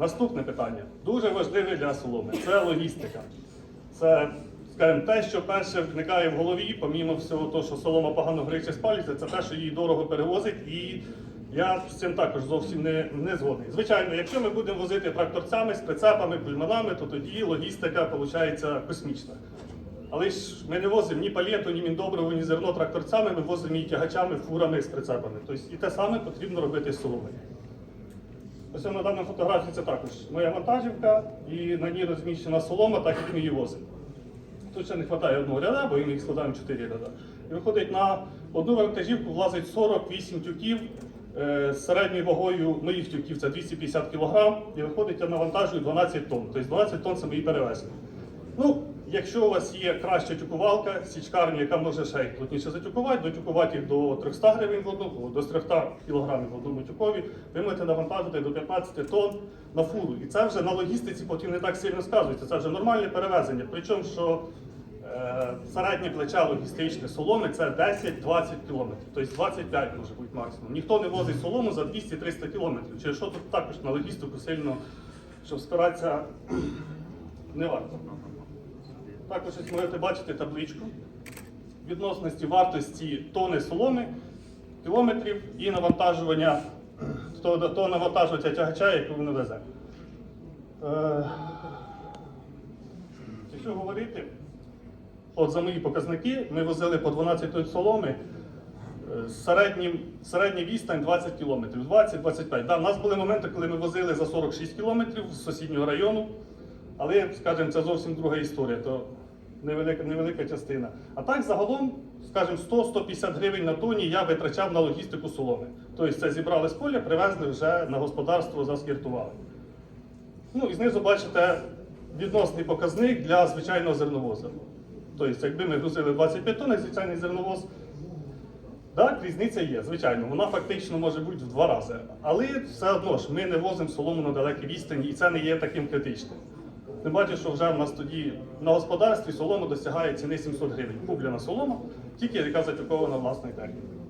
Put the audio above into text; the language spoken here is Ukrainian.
Наступне питання дуже важливе для соломи. Це логістика. Це, скажімо, те, що перше виникає в голові, помімо всього того, що солома погано гриться спалюється, це те, що її дорого перевозить, і я з цим також зовсім не, не згодний. Звичайно, якщо ми будемо возити тракторцями з прицепами, кульманами, то тоді логістика виходить космічна. Але ж ми не возимо ні палету, ні міндобриво, ні зерно тракторцями, ми возимо її тягачами, фурами з прицепами. Тобто і те саме потрібно робити з соломою. Ось на даній фотографії це також моя вантажівка, і на ній розміщена солома, так як ми її возимо. Тут ще не вистачає одного ряда, бо ми їх складаємо 4 ряда. І виходить, на одну вантажівку влазить 48 тюків е, з середньою вагою моїх тюків це 250 кг, і виходить, я навантажую 12 тонн. Тобто 12 тонн це мої перевезення. Ну, якщо у вас є краща тюкувалка, січкарня, яка може ще й плотніше затюкувати, дотюкувати їх до 300 гривень в одному, до 300 кг в одному тюкові, ви можете навантажити до 15 тонн на фуру. І це вже на логістиці потім не так сильно сказується. Це вже нормальне перевезення. Причому, що е, середнє плече логістичне соломи це 10-20 км. Тобто 25 може бути максимум. Ніхто не возить солому за 200-300 км. Через що тут також на логістику сильно, щоб спиратися, не варто. Також ось можете бачити табличку відносності вартості тони соломи, кілометрів і навантажування того навантажувача тягача, який він везе. Е, Якщо говорити, от за мої показники, ми возили по 12 тонн соломи. Середнім, середній відстань 20 кілометрів, 20-25. Да, у нас були моменти, коли ми возили за 46 кілометрів з сусіднього району, але, скажімо, це зовсім друга історія, то невелика, невелика частина. А так, загалом, скажімо, 100-150 гривень на тоні я витрачав на логістику соломи. Тобто це зібрали з поля, привезли вже на господарство, заскіртували. Ну і знизу бачите відносний показник для звичайного зерновоза. Тобто, якби ми грузили 25 тонн, звичайний зерновоз, так, різниця є, звичайно, вона фактично може бути в два рази. Але все одно ж ми не возимо солому на далекі відстані, і це не є таким критичним. Тим паче, що вже в нас тоді на господарстві солома досягає ціни 700 гривень. Куплена солома, тільки яка затюкована власною технікою.